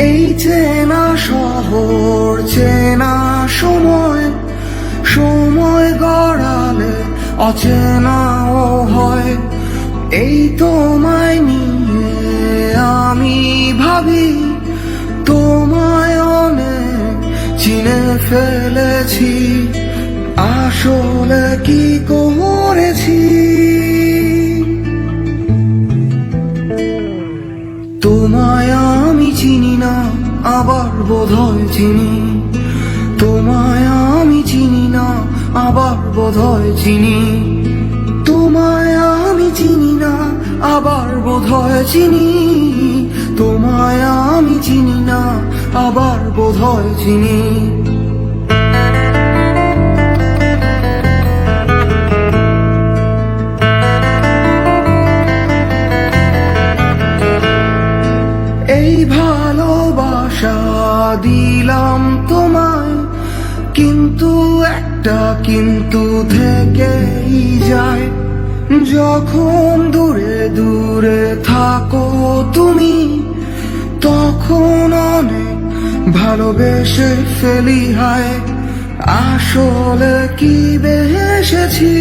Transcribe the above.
এই চেনা শহর, চেনা সময় সময় গড়ালে অচেনাও হয়। এই তোমায় নিয়ে আমি ভাবি, তোমায় অনেক চিনে ফেলেছি। আসলে কি করেছি? চিনি। তোমায় আমি চিনি না, আবার বোধহয় চিনি। তোমায় আমি চিনি না, আবার বোধহয় চিনি। তোমায় আমি চিনি না, আবার বোধহয় চিনি। দিলাম তোমায়, কিন্তু একটা কিন্তু থেকেই যায়। যখন দূরে দূরে থাকো তুমি, তখন অনেক ভালোবেসে ফেলি হায়। আসলে কি বেসেছি